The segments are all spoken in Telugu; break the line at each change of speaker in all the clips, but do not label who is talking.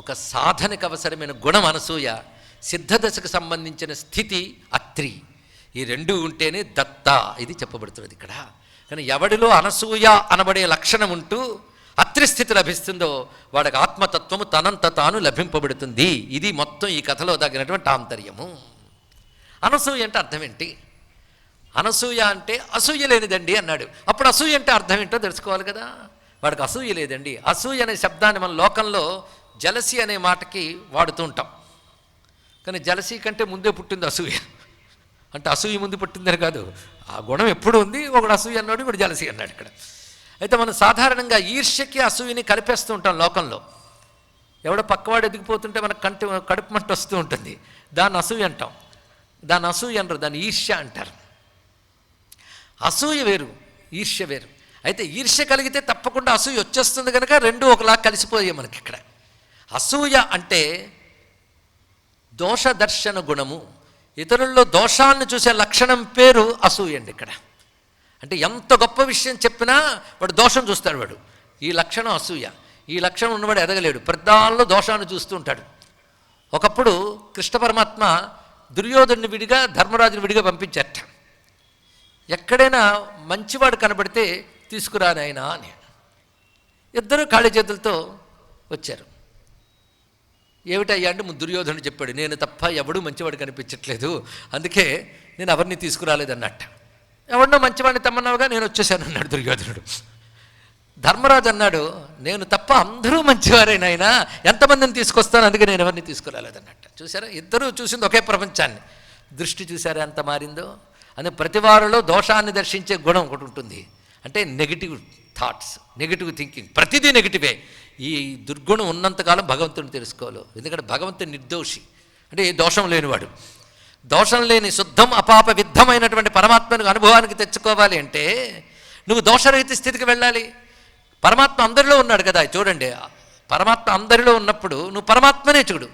ఒక సాధనకు అవసరమైన గుణం అనసూయ సిద్ధదశకు సంబంధించిన స్థితి అత్రి. ఈ రెండు ఉంటేనే దత్త ఇది చెప్పబడుతున్నది ఇక్కడ. కానీ ఎవడిలో అనసూయ అనబడే లక్షణం ఉంటూ అత్రి స్థితి లభిస్తుందో వాడికి ఆత్మతత్వము తనంత తాను లభింపబడుతుంది. ఇది మొత్తం ఈ కథలో తగినటువంటి ఆంతర్యము. అనసూయ అంటే అర్థం ఏంటి? అనసూయ అంటే అసూయ లేనిదండి అన్నాడు. అప్పుడు అసూయ అంటే అర్థం ఏంటో తెలుసుకోవాలి కదా? వాడికి అసూయ లేదండి. అసూయ అనే శబ్దాన్ని మన లోకంలో జలసి అనే మాటకి వాడుతూ ఉంటాం. కానీ జలసి కంటే ముందే పుట్టింది అసూయ. అంటే అసూయ ముందు పుట్టిందని కాదు ఆ గుణం ఎప్పుడు ఉంది? ఒకడు అసూయ అన్నాడు ఇప్పుడు జలసి అన్నాడు ఇక్కడ. అయితే మనం సాధారణంగా ఈర్ష్యకి అసూయని కలిపేస్తూ ఉంటాం లోకంలో. ఎవడో పక్కవాడు ఎదిగిపోతుంటే మనకు కంటి కడుపు మంట వస్తూ ఉంటుంది. దాన్ని అసూయ అంటాం. దాన్ని అసూయ అనరు దాన్ని ఈర్ష్య అంటారు. అసూయ వేరు ఈర్ష్య వేరు. అయితే ఈర్ష్య కలిగితే తప్పకుండా అసూయ వచ్చేస్తుంది కనుక రెండు ఒకలా కలిసిపోయాయి మనకి ఇక్కడ. అసూయ అంటే దోష దర్శన గుణము. ఇతరుల్లో దోషాన్ని చూసే లక్షణం పేరు అసూయ అండి ఇక్కడ. అంటే ఎంత గొప్ప విషయం చెప్పినా వాడు దోషం చూస్తాడు వాడు. ఈ లక్షణం అసూయ. ఈ లక్షణం ఉన్నవాడు ఎదగలేడు. ప్రధానంలో దోషాన్ని చూస్తూ ఉంటాడు. ఒకప్పుడు కృష్ణ పరమాత్మ దుర్యోధను విడిగా ధర్మరాజుని విడిగా పంపించట. ఎక్కడైనా మంచివాడు కనబడితే తీసుకురానైనా అని. ఇద్దరు ఖాళీ చేతులతో వచ్చారు. ఏమిటయ్యా అంటే దుర్యోధను దుర్యోధనుడు చెప్పాడు నేను తప్ప ఎవడూ మంచివాడు కనిపించట్లేదు. అందుకే నేను ఎవరిని తీసుకురాలేదన్నట్ట. ఎవరినో మంచివాడిని తమ్మన్నావుగా? నేను వచ్చేసాను అన్నాడు దుర్యోధనుడు. ధర్మరాజు అన్నాడు నేను తప్ప అందరూ మంచివారే నాయనా. ఎంతమందిని తీసుకొస్తాను? అందుకే నేను ఎవరిని తీసుకురాలేదన్నట్ట. చూసారా? ఇద్దరూ చూసింది ఒకే ప్రపంచాన్ని. దృష్టి చూసారా ఎంత మారిందో? అని ప్రతి వారిలో దోషాన్ని దర్శించే గుణం ఒకటి ఉంటుంది. అంటే నెగిటివ్ థాట్స్ నెగిటివ్ థింకింగ్ ప్రతిదీ నెగిటివే ఈ దుర్గుణం ఉన్నంతకాలం భగవంతుని తెలుసుకోవాలి. ఎందుకంటే భగవంతుని నిర్దోషి. అంటే దోషం లేనివాడు. దోషం లేని శుద్ధం అపాప విద్ధమైనటువంటి పరమాత్మను అనుభవానికి తెచ్చుకోవాలి అంటే నువ్వు దోషరహిత స్థితికి వెళ్ళాలి. పరమాత్మ అందరిలో ఉన్నాడు కదా చూడండి. పరమాత్మ అందరిలో ఉన్నప్పుడు నువ్వు పరమాత్మనే చూడు.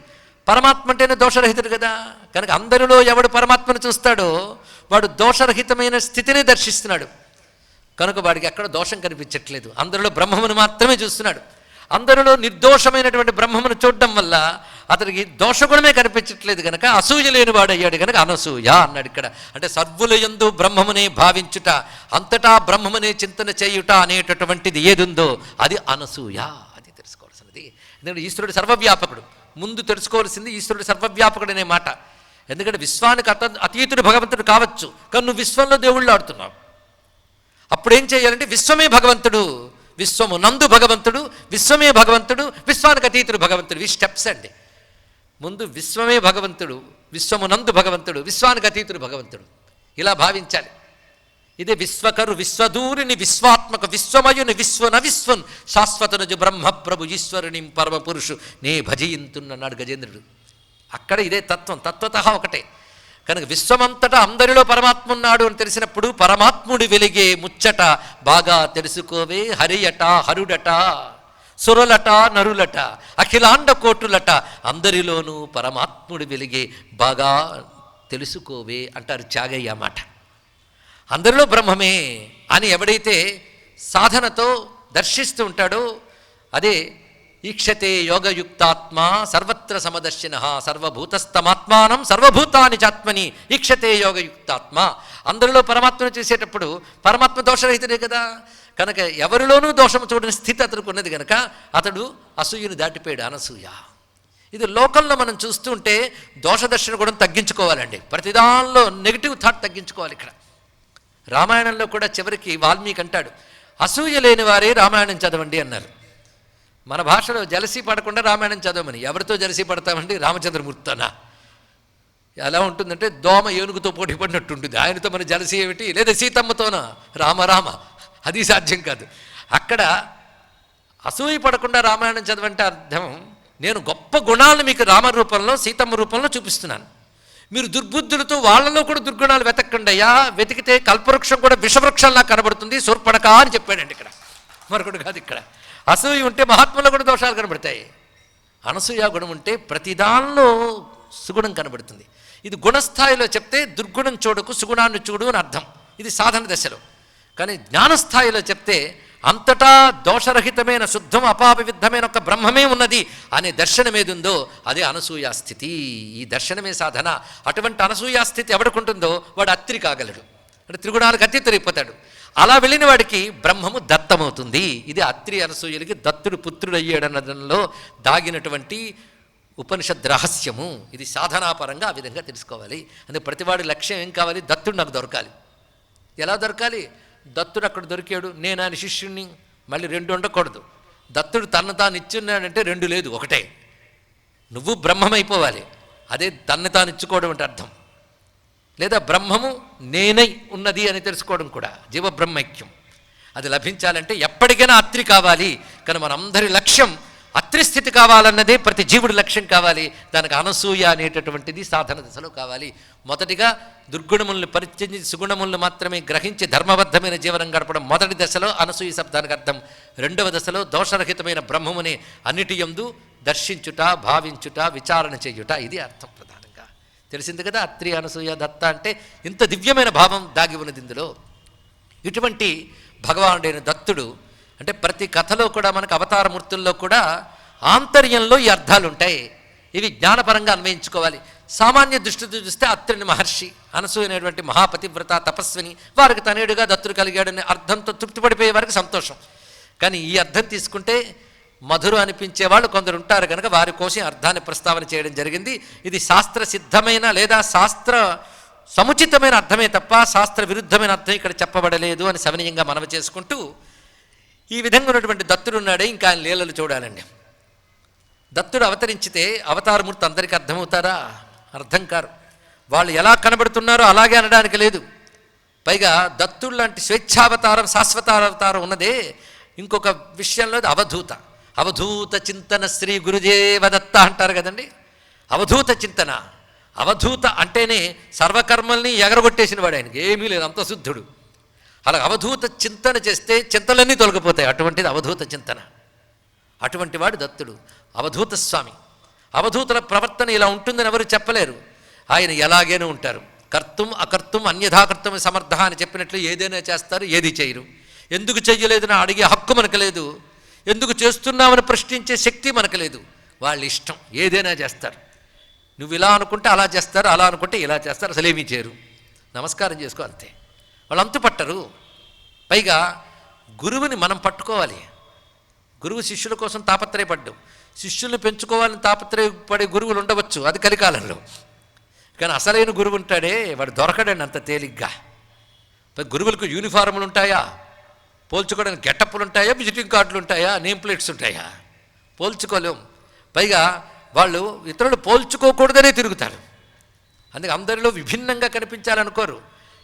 పరమాత్మ అంటేనే దోషరహితుడు కదా. కనుక అందరిలో ఎవడు పరమాత్మను చూస్తాడో వాడు దోషరహితమైన స్థితిని దర్శిస్తున్నాడు. కనుక వాడికి ఎక్కడ దోషం కనిపించట్లేదు. అందరిలో బ్రహ్మమును మాత్రమే చూస్తున్నాడు. అందరిలో నిర్దోషమైనటువంటి బ్రహ్మమును చూడడం వల్ల అతనికి దోషగుణమే కనిపించట్లేదు కనుక అసూయ లేనివాడు అయ్యాడు కనుక అనసూయ అన్నాడు ఇక్కడ. అంటే సర్వుల యందు బ్రహ్మమునే భావించుట అంతటా బ్రహ్మమునే చింతన చేయుట అనేటటువంటిది ఏదుందో అది అనసూయ అది తెలుసుకోవాల్సినది. ఎందుకంటే ఈశ్వరుడు సర్వవ్యాపకుడు. ముందు తెలుసుకోవాల్సింది ఈశ్వరుడు సర్వవ్యాపకుడు అనే మాట. ఎందుకంటే విశ్వానికి అత అతీతుడు భగవంతుడు కావచ్చు కానీ నువ్వు విశ్వంలో దేవుళ్ళు ఆడుతున్నావు అప్పుడేం చేయాలంటే విశ్వమే భగవంతుడు. విశ్వము నందు భగవంతుడు విశ్వమే భగవంతుడు విశ్వానికి అతీతుడు భగవంతుడు. ఈ స్టెప్స్ అండి. ముందు విశ్వమే భగవంతుడు విశ్వము నందు భగవంతుడు విశ్వానికి అతీతుడు భగవంతుడు. ఇలా భావించాలి. ఇదే విశ్వకరు విశ్వదూరిని విశ్వాత్మక విశ్వమయుని విశ్వన విశ్వన్. శాశ్వతనుజు బ్రహ్మప్రభు ఈశ్వరుని పరమపురుషు. నే భజయింతున్నన్నాడు గజేంద్రుడు. అక్కడ ఇదే తత్వం తత్వత ఒకటే. కనుక విశ్వమంతటా అందరిలో పరమాత్మ ఉన్నాడు అని తెలిసినప్పుడు పరమాత్ముడి వెలిగే ముచ్చట బాగా తెలుసుకోవే హరియట హరుడట సురలట నరులట అఖిలాండ కోటులట అందరిలోనూ పరమాత్ముడి వెలిగే బాగా తెలుసుకోవే అంటారు త్యాగయ్య మాట. అందరిలో బ్రహ్మమే అని ఎవడైతే సాధనతో దర్శిస్తూ ఉంటాడో అదే ఈక్షతే యోగయుక్తాత్మ సర్వత్ర సమదర్శిన సర్వభూతస్థమాత్మానం సర్వభూతాని చాత్మని ఈక్షతే యోగయుక్తాత్మ. అందరిలో పరమాత్మను చూసేటప్పుడు పరమాత్మ దోషరహితుడే కదా. కనుక ఎవరిలోనూ దోషం చూడని స్థితి అతనికి ఉన్నది కనుక అతడు అసూయను దాటిపోయాడు అనసూయ. ఇది లోకంలో మనం చూస్తుంటే దోషదర్శన కూడా తగ్గించుకోవాలండి. ప్రతిదానిలో నెగిటివ్ థాట్ తగ్గించుకోవాలి ఇక్కడ. రామాయణంలో కూడా చివరికి వాల్మీకి అంటాడు అసూయ లేని వారే రామాయణం చదవండి అన్నారు. మన భాషలో జలసీ పడకుండా రామాయణం చదవమని. ఎవరితో జలసీ పడతామండి? రామచంద్రమూర్తనా. ఎలా ఉంటుందంటే దోమ ఏనుగుతో పోటీ పడినట్టు ఉంటుంది ఆయనతో మన జలసీ ఏమిటి? లేదా సీతమ్మతోనా? రామ రామ. అది సాధ్యం కాదు. అక్కడ అసూయ పడకుండా రామాయణం చదవంటే అర్థం నేను గొప్ప గుణాలను మీకు రామ రూపంలో సీతమ్మ రూపంలో చూపిస్తున్నాను. మీరు దుర్బుద్ధులతో వాళ్ళలో కూడా దుర్గుణాలు వెతకండి అయ్యా. వెతికితే కల్పవృక్షం కూడా విషవృక్షంలా కనబడుతుంది. సూర్పడక అని చెప్పాడండి ఇక్కడ. మరొకటి కాదు ఇక్కడ. అసూయ ఉంటే మహాత్ములో కూడా దోషాలు కనబడతాయి. అనసూయ గుణం ఉంటే ప్రతిదానిలో సుగుణం కనబడుతుంది. ఇది గుణస్థాయిలో చెప్తే దుర్గుణం చూడకు సుగుణాన్ని చూడు అని అర్థం. ఇది సాధన దశలో. కానీ జ్ఞానస్థాయిలో చెప్తే అంతటా దోషరహితమైన శుద్ధం అపాపవిద్ధమైన ఒక బ్రహ్మమే ఉన్నది అనే దర్శనం ఏదుందో అదే అనసూయాస్థితి ఈ దర్శనమే సాధన. అటువంటి అనసూయాస్థితి ఎవడుకుంటుందో వాడు అత్రి కాగలడు. అంటే త్రిగుణాలకు అతీతుడైపోతాడు అలా వెళ్ళిన వాడికి బ్రహ్మము దత్తమవుతుంది. ఇది అత్రి అనసూయలకి దత్తుడు పుత్రుడు అయ్యాడనడంలో దాగినటువంటి ఉపనిషద్ రహస్యము. ఇది సాధనాపరంగా ఆ విధంగా తెలుసుకోవాలి. అందుకే ప్రతివాడి లక్ష్యం ఏం కావాలి? దత్తుడు నాకు దొరకాలి. ఎలా దొరకాలి? దత్తుడు అక్కడ దొరికాడు. నేను ఆయన శిష్యుణ్ణి మళ్ళీ రెండు ఉండకూడదు. దత్తుడు తను తాను ఇచ్చున్నాడంటే రెండు లేదు ఒకటే. నువ్వు బ్రహ్మమైపోవాలి. అదే తన్ను తాను ఇచ్చుకోవడం అంటే అర్థం. లేదా బ్రహ్మము నేనై ఉన్నది అని తెలుసుకోవడం కూడా జీవబ్రహ్మైక్యం. అది లభించాలంటే ఎప్పటికైనా అత్రి కావాలి. కానీ మనందరి లక్ష్యం అత్రి స్థితి కావాలన్నదే ప్రతి జీవుడి లక్ష్యం కావాలి. దానికి అనసూయ అనేటటువంటిది సాధన దశలో కావాలి. మొదటిగా దుర్గుణములను పరిత్యజించి సుగుణములను మాత్రమే గ్రహించి ధర్మబద్ధమైన జీవనం గడపడం మొదటి దశలో అనసూయ శబ్దానికి అర్థం. రెండవ దశలో దోషరహితమైన బ్రహ్మముని అన్నిటి యందు దర్శించుట భావించుట విచారణ చేయుట ఇది అర్థం. తెలిసింది కదా అత్రి అనసూయ దత్త అంటే ఇంత దివ్యమైన భావం దాగి ఉన్నది ఇందులో. ఇటువంటి భగవానుడైన దత్తుడు అంటే ప్రతి కథలో కూడా మనకు అవతారమూర్తుల్లో కూడా ఆంతర్యంలో ఈ అర్థాలు ఉంటాయి ఇవి జ్ఞానపరంగా అన్వయించుకోవాలి. సామాన్య దృష్టితో చూస్తే అత్రిని మహర్షి అనసూయనటువంటి మహాపతివ్రత తపస్విని వారికి తనేడుగా దత్తుడు కలిగాడనే అర్థంతో తృప్తిపడిపోయే వారికి సంతోషం. కానీ ఈ అర్థం తీసుకుంటే మధురు అనిపించే వాళ్ళు కొందరు ఉంటారు కనుక వారి కోసం అర్థాన్ని ప్రస్తావన చేయడం జరిగింది. ఇది శాస్త్ర సిద్ధమైన లేదా శాస్త్ర సముచితమైన అర్థమే తప్ప శాస్త్ర విరుద్ధమైన అర్థం ఇక్కడ చెప్పబడలేదు అని సవనీయంగా మనవి చేసుకుంటూ ఈ విధంగా ఉన్నటువంటి దత్తుడు ఉన్నాడే. ఇంకా ఆయన లీలలు చూడాలండి. దత్తుడు అవతరించితే అవతారమూర్తి అందరికీ అర్థమవుతారా? అర్థం కారు. వాళ్ళు ఎలా కనబడుతున్నారో అలాగే అనడానికి లేదు. పైగా దత్తుడు లాంటి స్వేచ్ఛావతారం శాశ్వతావతారం ఉన్నదే ఇంకొక విషయంలో అవధూత. అవధూత చింతన శ్రీ గురుదేవ దత్త అంటారు కదండి? అవధూత చింతన. అవధూత అంటేనే సర్వకర్మల్ని ఎగరగొట్టేసిన వాడు ఆయనకి. ఏమీ లేదు అంత శుద్ధుడు. అలా అవధూత చింతన చేస్తే చింతలన్నీ తొలగిపోతాయి. అటువంటిది అవధూత చింతన. అటువంటి వాడు దత్తుడు. అవధూత స్వామి. అవధూతుల ప్రవర్తన ఇలా ఉంటుందని ఎవరు చెప్పలేరు. ఆయన ఎలాగైనా ఉంటారు. కర్తం అకర్తం అన్యథాకర్తం సమర్థ అని చెప్పినట్లు ఏదైనా చేస్తారు ఏది చేయరు. ఎందుకు చెయ్యలేదని అడిగే హక్కు మనకు లేదు. ఎందుకు చేస్తున్నామని ప్రశ్నించే శక్తి మనకు లేదు వాళ్ళ ఇష్టం ఏదైనా చేస్తారు. నువ్వు ఇలా అనుకుంటే అలా చేస్తారు అలా అనుకుంటే ఇలా చేస్తారు అసలు ఏమీ చేయరు. నమస్కారం చేసుకో అంతే. వాళ్ళు అంతు పట్టరు. పైగా గురువుని మనం పట్టుకోవాలి. గురువు శిష్యుల కోసం తాపత్రయపడ్డం. శిష్యుల్ని పెంచుకోవాలని తాపత్రయపడే గురువులు ఉండవచ్చు అది కలికాలంలో. కానీ అసలైన గురువు ఉంటాడే వాడు దొరకడండి అంత తేలిగ్గా. గురువులకు యూనిఫార్ములు ఉంటాయా? పోల్చుకోవడానికి గెటప్పులు ఉంటాయా విజిటింగ్ కార్డులు ఉంటాయా నేమ్ ప్లేట్స్ ఉంటాయా? పోల్చుకోలేం. పైగా వాళ్ళు ఇతరులు పోల్చుకోకూడదనే తిరుగుతారు. అందుకే అందరిలో విభిన్నంగా కనిపించాలనుకోరు.